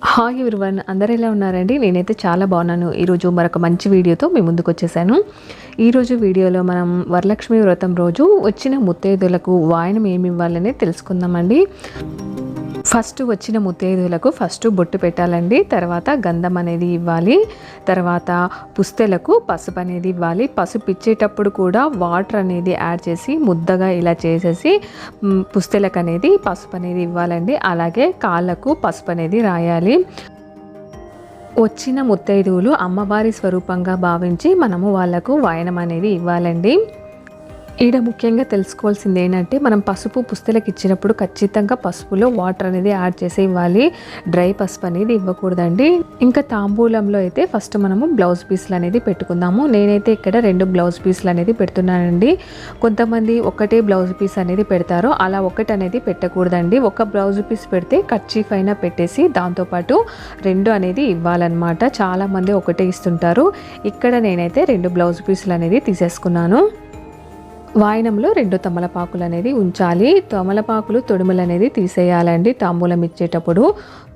Hi everyone అందరు ఎలా ఉన్నారండి? నేనైతే చాలా బాగున్నాను. ఈరోజు మరొక మంచి వీడియోతో మీ ముందుకు వచ్చేసాను. ఈరోజు వీడియోలో మనం వరలక్ష్మి వ్రతం రోజు వచ్చిన ముత్తైదులకు వాయనం ఏమి ఇవ్వాలని తెలుసుకుందామండి. ఫస్ట్ వచ్చిన ముత్తైదులకు ఫస్ట్ బొట్టు పెట్టాలండి. తర్వాత గంధం అనేది ఇవ్వాలి. తర్వాత పుస్తెలకు పసుపు అనేది ఇవ్వాలి. పసుపు ఇచ్చేటప్పుడు కూడా వాటర్ అనేది యాడ్ చేసి ముద్దగా ఇలా చేసేసి పుస్తెలకు అనేది పసుపు అనేది ఇవ్వాలండి. అలాగే కాళ్ళకు పసుపు అనేది రాయాలి. వచ్చిన ముత్తైదువులు అమ్మవారి స్వరూపంగా భావించి మనము వాళ్ళకు వాయనం అనేది ఇవ్వాలండి. ఈడ ముఖ్యంగా తెలుసుకోవాల్సింది ఏంటంటే మనం పసుపు పుస్తలకు ఇచ్చినప్పుడు ఖచ్చితంగా పసుపులో వాటర్ అనేది యాడ్ చేసి ఇవ్వాలి. డ్రై పసుపు అనేది ఇవ్వకూడదండి. ఇంకా తాంబూలంలో అయితే ఫస్ట్ మనము బ్లౌజ్ పీస్లు అనేది పెట్టుకుందాము. నేనైతే ఇక్కడ రెండు బ్లౌజ్ పీస్లు అనేది పెడుతున్నానండి. కొంతమంది ఒకటే బ్లౌజ్ పీస్ అనేది పెడతారు. అలా ఒకటి అనేది పెట్టకూడదండి. ఒక బ్లౌజ్ పీస్ పెడితే కర్చీఫ్ అయినా పెట్టేసి దాంతోపాటు రెండు అనేది ఇవ్వాలన్నమాట. చాలామంది ఒకటే ఇస్తుంటారు. ఇక్కడ నేనైతే రెండు బ్లౌజ్ పీసులు అనేది తీసేసుకున్నాను. వాయనంలో రెండు తమలపాకులు అనేది ఉంచాలి. తమలపాకులు తొడుమలు అనేది తీసేయాలండి. తాంబూలం ఇచ్చేటప్పుడు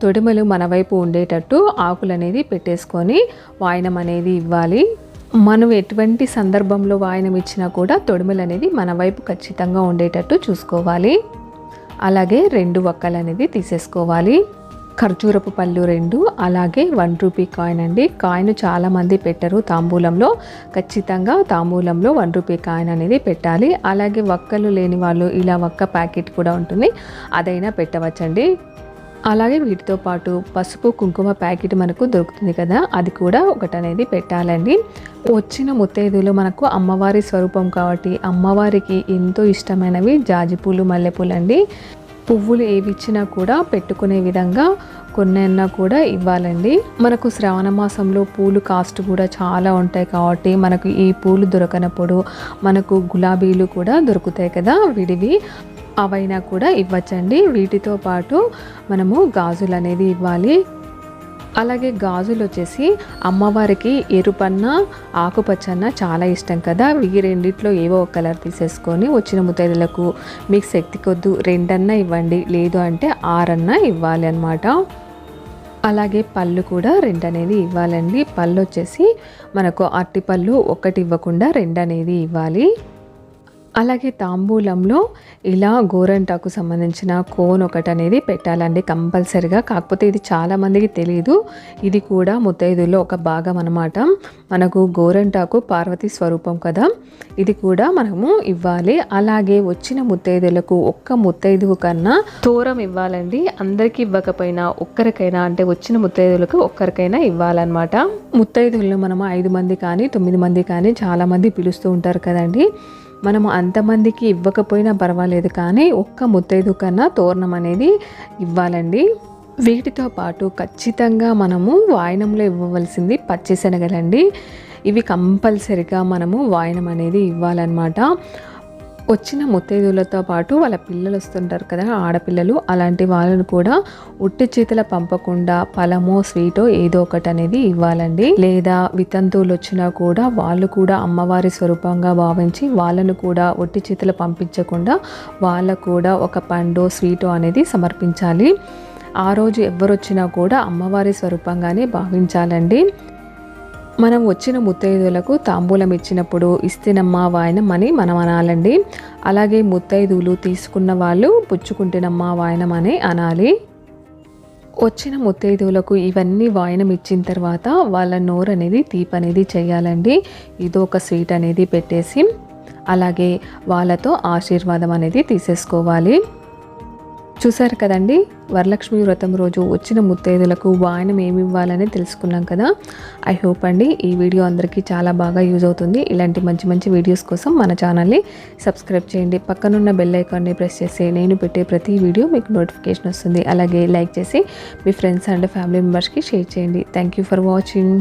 తొడుమలు మన వైపు ఉండేటట్టు ఆకులు అనేది పెట్టేసుకొని వాయనం అనేది ఇవ్వాలి. మనం ఎటువంటి సందర్భంలో వాయనం ఇచ్చినా కూడా తొడుమలు అనేది మన వైపు ఖచ్చితంగా ఉండేటట్టు చూసుకోవాలి. అలాగే రెండు వక్కలు అనేది తీసేసుకోవాలి. ఖర్జూరపు పళ్ళు రెండు అలాగే వన్ రూపీ కాయిన్ అండి. కాయిన్ చాలామంది పెట్టరు తాంబూలంలో. ఖచ్చితంగా తాంబూలంలో వన్ రూపీ కాయిన్ అనేది పెట్టాలి. అలాగే వక్కలు లేని వాళ్ళు ఇలా వక్క ప్యాకెట్ కూడా ఉంటుంది. అదైనా పెట్టవచ్చండి. అలాగే వీటితో పాటు పసుపు కుంకుమ ప్యాకెట్ మనకు దొరుకుతుంది కదా అది కూడా ఒకటి అనేది పెట్టాలండి. వచ్చిన ముత్తైదులు మనకు అమ్మవారి స్వరూపం కాబట్టి అమ్మవారికి ఎంతో ఇష్టమైనవి జాజిపూలు మల్లెపూలు అండి పువ్వులు ఏవి ఇచ్చినా కూడా పెట్టుకునే విధంగా కొన్నైనా కూడా ఇవ్వాలండి. మనకు శ్రావణ మాసంలో పూలు కాస్ట్ కూడా చాలా ఉంటాయి కాబట్టి మనకు ఈ పూలు దొరకనప్పుడు మనకు గులాబీలు కూడా దొరుకుతాయి కదా విడివి. అవైనా కూడా ఇవ్వచ్చండి. వీటితో పాటు మనము గాజులు అనేది ఇవ్వాలి. అలాగే గాజులు వచ్చేసి అమ్మవారికి ఎరుపన్న ఆకుపచ్చన్న చాలా ఇష్టం కదా. ఈ రెండిట్లో ఏవో ఒక కలర్ తీసేసుకొని వచ్చిన ముతైదులకు మీకు శక్తి కొద్దు రెండన్నా ఇవ్వండి. లేదు అంటే ఆరన్నా ఇవ్వాలి అనమాట అలాగే పళ్ళు కూడా రెండు అనేది ఇవ్వాలండి. పళ్ళు వచ్చేసి మనకు అరటిపళ్ళు ఒకటి ఇవ్వకుండా రెండు అనేది ఇవ్వాలి. అలాగే తాంబూలంలో ఇలా గోరంటాకు సంబంధించిన కోన్ ఒకటి అనేది పెట్టాలండి కంపల్సరిగా. కాకపోతే ఇది చాలామందికి తెలియదు ఇది కూడా ముత్తైదులో ఒక భాగం అనమాట మనకు గోరంటాకు పార్వతి స్వరూపం కదా. ఇది కూడా మనము ఇవ్వాలి. అలాగే వచ్చిన ముత్తైదులకు ఒక్క ముత్తైదువు కన్నా తోరం ఇవ్వాలండి. అందరికీ ఇవ్వకపోయినా ఒక్కరికైనా అంటే వచ్చిన ముత్తైదులకు ఒక్కరికైనా ఇవ్వాలన్నమాట. ముత్తైదులను మనం ఐదు మంది కానీ తొమ్మిది మంది కానీ చాలామంది పిలుస్తూ ఉంటారు కదండి. మనము అంతమందికి ఇవ్వకపోయినా పర్వాలేదు కానీ ఒక్క ముత్తైదు కన్నా తోరణం అనేది ఇవ్వాలండి. వీటితో పాటు ఖచ్చితంగా మనము వాయనంలో ఇవ్వవలసింది పచ్చిశనగలండి ఇవి కంపల్సరిగా మనము వాయనం అనేది ఇవ్వాలన్నమాట. వచ్చిన ముత్తైదులతో పాటు వాళ్ళ పిల్లలు వస్తుంటారు కదా ఆడపిల్లలు అలాంటి వాళ్ళను కూడా ఉట్టి చేతుల పంపకుండా ఫలమో స్వీటో ఏదో ఒకటి అనేది ఇవ్వాలండి. లేదా వితంతువులు వచ్చినా కూడా వాళ్ళు కూడా అమ్మవారి స్వరూపంగా భావించి వాళ్ళను కూడా ఒట్టి చేతులు పంపించకుండా వాళ్ళకు కూడా ఒక పండు స్వీటో అనేది సమర్పించాలి. ఆ రోజు ఎవరొచ్చినా కూడా అమ్మవారి స్వరూపంగానే భావించాలండి. మనం వచ్చిన ముత్తైదువులకు తాంబూలం ఇచ్చినప్పుడు ఇస్తేనమ్మా వాయనమని అని మనం అనాలండి అలాగే ముత్తైదువులు తీసుకున్న వాళ్ళు పుచ్చుకుంటేనమ్మా వాయనమని అని అనాలి. వచ్చిన ముత్తైదువులకు ఇవన్నీ వాయనం ఇచ్చిన తర్వాత వాళ్ళ నోరు అనేది తీపి అనేది చేయాలండి ఇదో ఒక స్వీట్ అనేది పెట్టేసి అలాగే వాళ్ళతో ఆశీర్వాదం అనేది తీసేసుకోవాలి. చూసారు కదండి? వరలక్ష్మి వ్రతం రోజు వచ్చిన ముత్తైదులకు వాయనం ఏమి ఇవ్వాలని తెలుసుకున్నాం కదా? ఐ హోప్ అండి ఈ వీడియో అందరికీ చాలా బాగా యూజ్ అవుతుంది. ఇలాంటి మంచి మంచి వీడియోస్ కోసం మన ఛానల్ని సబ్స్క్రైబ్ చేయండి. పక్కనున్న బెల్ ఐకాన్ని ప్రెస్ చేసి నేను పెట్టే ప్రతి వీడియో మీకు నోటిఫికేషన్ వస్తుంది. అలాగే లైక్ చేసి మీ ఫ్రెండ్స్ అండ్ ఫ్యామిలీ మెంబర్స్కి షేర్ చేయండి. Thank you for watching.